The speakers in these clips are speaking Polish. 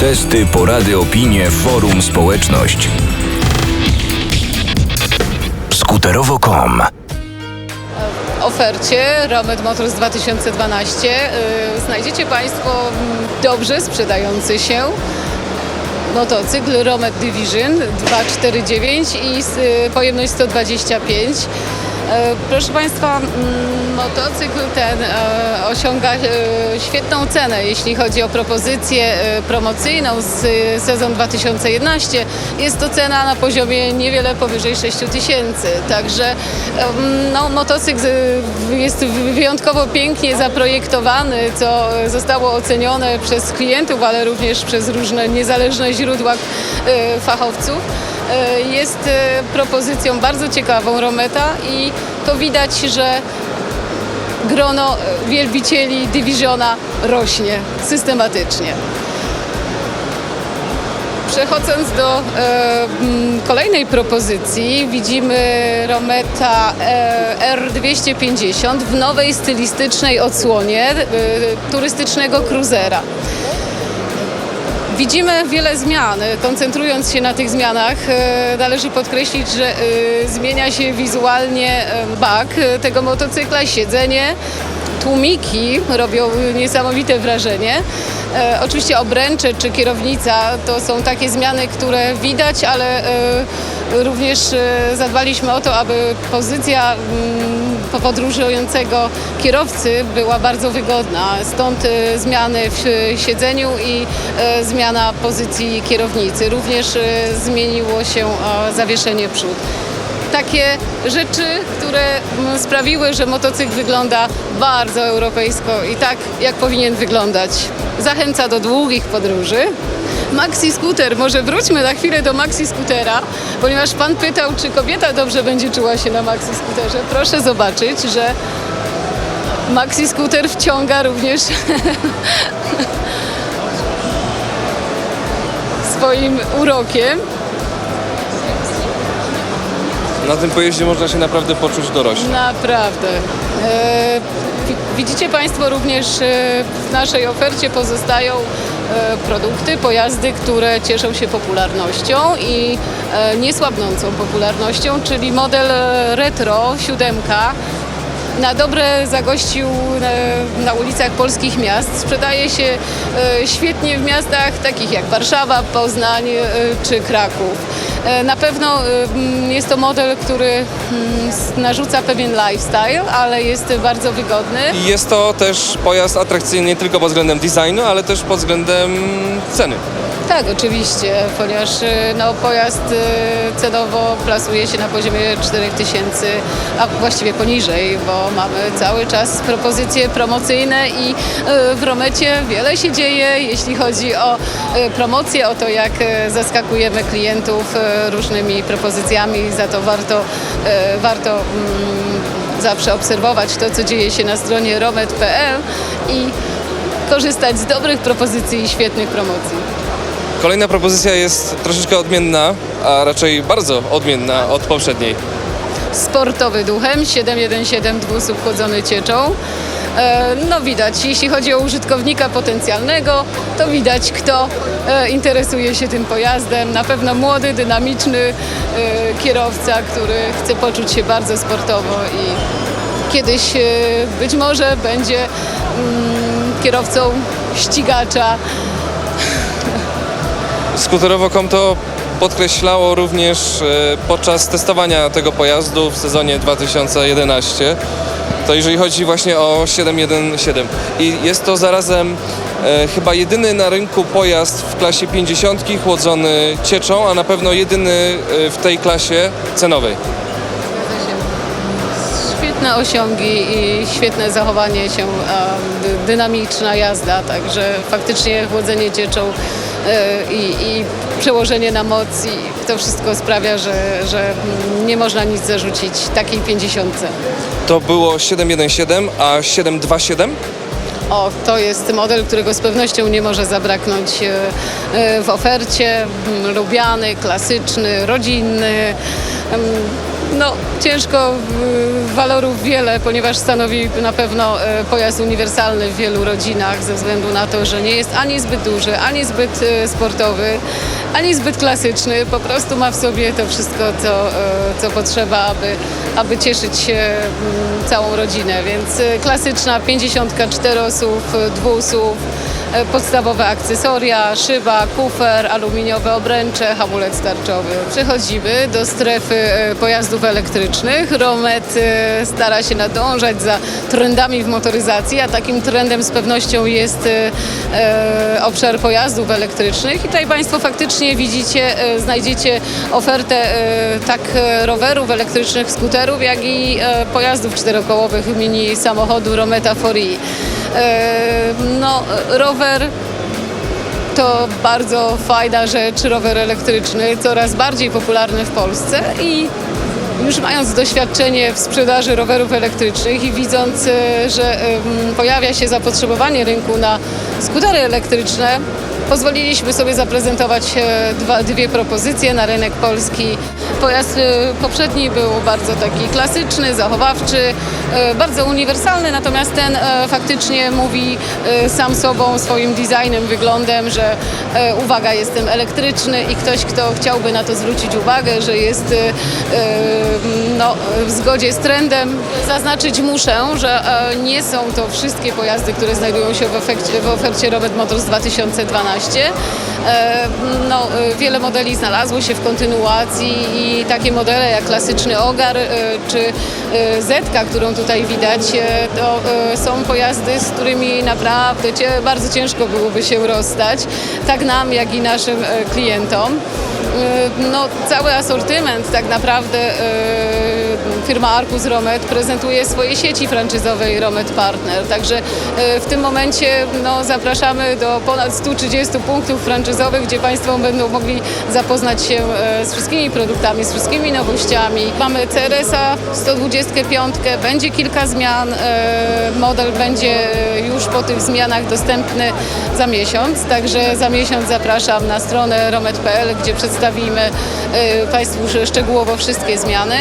Testy, porady, opinie, forum, społeczność. Skuterowo.com ofercie Romet Motors 2012 y, znajdziecie Państwo dobrze sprzedający się motocykl Romet Division 249 i z, y, pojemność 125. E, Proszę Państwa, mm, motocykl ten e, osiąga e, świetną cenę, jeśli chodzi o propozycję promocyjną z sezon 2011. Jest to cena na poziomie niewiele powyżej 6 tysięcy. Także no, motocykl jest wyjątkowo pięknie zaprojektowany, co zostało ocenione przez klientów, ale również przez różne niezależne źródła fachowców. E, Jest e, propozycją bardzo ciekawą Rometa i to widać, że grono e, wielbicieli Divisiona rośnie systematycznie. Przechodząc do e, kolejnej propozycji, widzimy Rometa e, R250 w nowej stylistycznej odsłonie e, turystycznego cruzera. Widzimy wiele zmian. Koncentrując się na tych zmianach, e, należy podkreślić, że e, zmienia się wizualnie bak tego motocykla, siedzenie. Tłumiki robią niesamowite wrażenie. E, oczywiście obręcze czy kierownica to są takie zmiany, które widać, ale e, również e, zadbaliśmy o to, aby pozycja mm, podróżującego kierowcy była bardzo wygodna. Stąd e, zmiany w siedzeniu i e, zmiana pozycji kierownicy. Również zmieniło się e, zawieszenie przód. Takie rzeczy, które sprawiły, że motocykl wygląda bardzo europejsko i tak, jak powinien wyglądać. Zachęca do długich podróży. Maxi Scooter, może wróćmy na chwilę do Maxi Scootera, ponieważ pan pytał, czy kobieta dobrze będzie czuła się na Maxi Scooterze. Proszę zobaczyć, że Maxi Scooter wciąga również swoim urokiem. Na tym pojeździe można się naprawdę poczuć dorośle. Naprawdę. E, wi- widzicie Państwo również e, w naszej ofercie pozostają produkty, pojazdy, które cieszą się popularnością i e, niesłabnącą popularnością, czyli model e, retro 7 na dobre zagościł na ulicach polskich miast. Sprzedaje się e, świetnie w miastach takich jak Warszawa, Poznań e, czy Kraków. E, Na pewno jest to model, który narzuca pewien lifestyle, ale jest bardzo wygodny. Jest to też pojazd atrakcyjny nie tylko pod względem designu, ale też pod względem ceny. Tak, oczywiście, ponieważ no, pojazd cenowo plasuje się na poziomie 4000, a właściwie poniżej, bo mamy cały czas propozycje promocyjne i e, w Romecie wiele się dzieje, jeśli chodzi o e, promocję, o to jak e, zaskakujemy klientów różnymi propozycjami, za to warto, warto mm, zawsze obserwować to, co dzieje się na stronie romet.pl i korzystać z dobrych propozycji i świetnych promocji. Kolejna propozycja jest troszeczkę odmienna, a raczej bardzo odmienna od poprzedniej. Sportowy duchem, 717 dwusób chłodzony cieczą. E, No widać, jeśli chodzi o użytkownika potencjalnego, to widać kto e, interesuje się tym pojazdem. Na pewno młody, dynamiczny e, kierowca, który chce poczuć się bardzo sportowo i kiedyś być może będzie mm, kierowcą ścigacza. Skuterowo.com to podkreślało również e, podczas testowania tego pojazdu w sezonie 2011. To jeżeli chodzi właśnie o 717. I jest to zarazem e, chyba jedyny na rynku pojazd w klasie 50 chłodzony cieczą, a na pewno jedyny e, w tej klasie cenowej. Świetne osiągi i świetne zachowanie się, dynamiczna jazda, także faktycznie chłodzenie cieczą e, i, i przełożenie na moc i to wszystko sprawia, że, że nie można nic zarzucić takiej 50. To było 717, a 727? O, to jest model, którego z pewnością nie może zabraknąć e, e, w ofercie. Mm, Lubiany, klasyczny, rodzinny. No, ciężko, walorów wiele, ponieważ stanowi na pewno e, pojazd uniwersalny w wielu rodzinach ze względu na to, że nie jest ani zbyt duży, ani zbyt e, sportowy, ani zbyt klasyczny. Po prostu ma w sobie to wszystko, co, e, co potrzeba, aby, aby cieszyć się mm, całą rodzinę. Więc klasyczna 54 osób, dwusów, e, podstawowe akcesoria, szyba, kufer, aluminiowe obręcze, hamulec tarczowy. Przechodzimy do strefy e, pojazdów elektrycznych. Romet e, stara się nadążać za trendami w motoryzacji, a takim trendem z pewnością jest e, e, obszar pojazdów elektrycznych. I tutaj Państwo faktycznie widzicie, e, znajdziecie ofertę e, tak e, rowerów elektrycznych, skuterów, jak i e, pojazdów czterokołowych, mini samochodu Rometa 4i. No, rower to bardzo fajna rzecz, rower elektryczny, coraz bardziej popularny w Polsce i już mając doświadczenie w sprzedaży rowerów elektrycznych i widząc, e, że pojawia się zapotrzebowanie rynku na skutery elektryczne, pozwoliliśmy sobie zaprezentować e, dwa, dwie propozycje na rynek polski. Pojazd e, poprzedni był bardzo taki klasyczny, zachowawczy, e, bardzo uniwersalny, natomiast ten faktycznie mówi sam sobą, swoim designem, wyglądem, że uwaga, jestem elektryczny i ktoś, kto chciałby na to zwrócić uwagę, że jest no, w zgodzie z trendem. Zaznaczyć muszę, że nie są to wszystkie pojazdy, które znajdują się w, w ofercie Robert Motors 2012. E, No, e, wiele modeli znalazło się w kontynuacji i takie modele jak klasyczny Ogar e, czy Zetka, którą tutaj widać, to są pojazdy, z którymi naprawdę bardzo ciężko byłoby się rozstać, tak nam, jak i naszym klientom. No, cały asortyment tak naprawdę firma Arcus Romet prezentuje swoje sieci franczyzowej Romet Partner. Także w tym momencie no, zapraszamy do ponad 130 punktów franczyzowych, gdzie Państwo będą mogli zapoznać się e, z wszystkimi produktami, z wszystkimi nowościami. Mamy CRS-a 125, będzie kilka zmian. e, Model będzie już po tych zmianach dostępny za miesiąc, także za miesiąc zapraszam na stronę romet.pl, gdzie przedstawimy e, Państwu szczegółowo wszystkie zmiany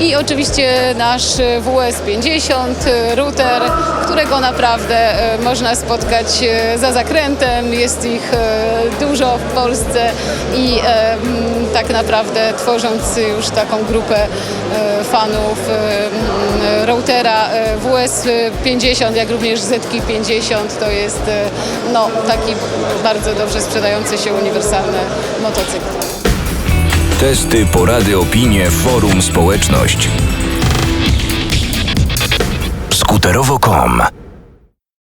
i oczywiście nasz WS50 e, router, którego naprawdę e, można spotkać e, za zakrętem. Jest ich e, dużo w Polsce i e, tak naprawdę tworząc już taką grupę e, fanów routera e, WS50, jak również ZK50 to jest no, taki bardzo dobrze sprzedający się uniwersalny motocykl. Testy, porady, opinie, forum, społeczność. Skuterowo.com